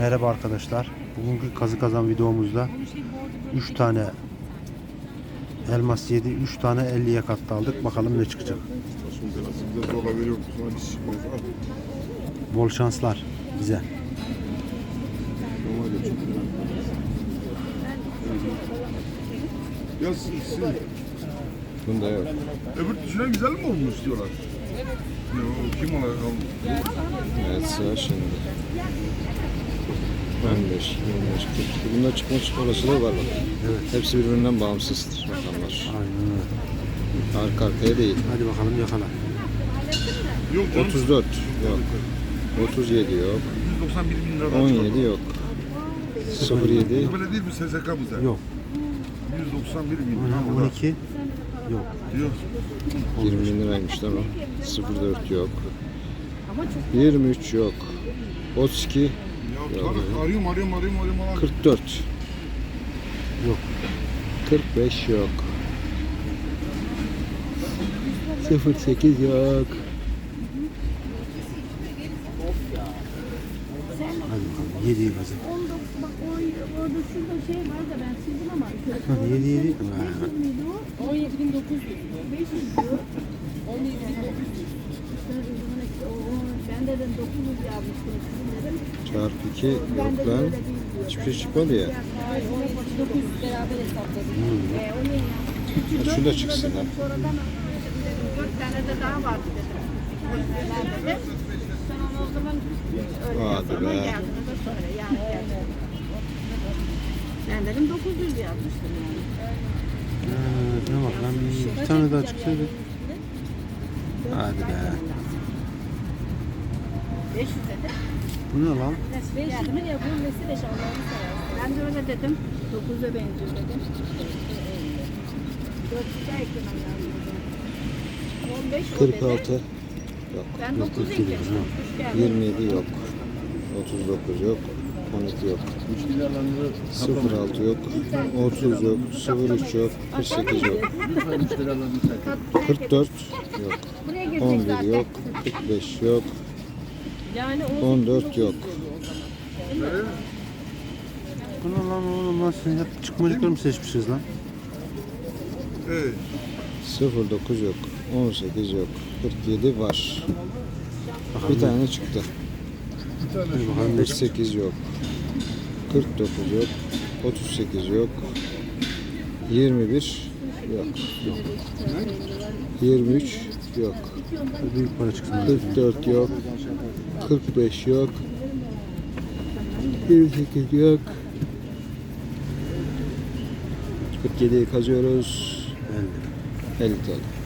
Merhaba arkadaşlar. Bugünkü kazı kazan videomuzda 3 tane elmas 7, 3 tane 50'ye katta aldık. Bakalım ne çıkacak. Bol şanslar bize. Ya Bunda yok. öbür düşüne güzel mi olmuş diyorlar. O kim almış? Evet sıra şimdi. 15, 25, 40. Bunda çıkma olasılığı var bak. Evet. Hepsi birbirinden bağımsız rakamlar. Aynen öyle. Arka arkaya değil. Hadi bakalım yakala. Yok canım. 34 yok. 37 yok. 191 bin lira. 17 yok. 07 Böyle değil mi SSK mı Yok. 191 bin lira. Aynen, burada. 12 yok. Diyor. 20 bin liraymış tamam. 04 yok. 23 yok. 32 Ya arıyorum arıyorum arıyorum arıyorum. arıyorum. 44 Yok. 45 yok. 08 yok. Hadi bakalım. 7'yi kazan. Onda bak o, orada şurada şey var da ben sildim ama. 7 7. miydi o? 17.900. 500 diyor. 17.900. Ben dedim 900 yazmıştım sizin. Çarpı 2 yok de lan. Hiçbir şey çıkmadı ya. Hayır 17.900 beraber hesapladık. E, o ne ya? Ha, şu da çıksın dedim, dört tane de daha vardı dedim. Sen o zaman öyle Hadi be. Ben dedim 900 yazmıştım yani. Ne bak lan bir, bir tane daha çıksaydı. Hadi be. 500 dedim. Bu ne lan? 500 mi ya bu nesi 5 Allah'ını. Ben de öyle dedim. 9'a benziyor dedim. 400'e eklemem lazım. 15 o dedi. 46 yok. Ben 9 eklemiştim. Kuş geldi. 27 yok. 39 yok. 12 yok. 06 yok. 30 yok. 03 yok. 48 yok. 44 yok. Buraya girecek 11 zaten. yok. 45 yok. Yani 14 yok. Bu ne lan oğlum lan sen hep çıkmacıkları mı seçmişiz lan? Evet. 09 yok. 18 yok. 47 var. Bir tane çıktı. Bakalım. 48 yok. 49 yok. 38 yok. 21 yok. 23 yok. Büyük para çıksın. 44 yok. 45 yok. 28 yok. 47'yi kazıyoruz. 50. 50 TL.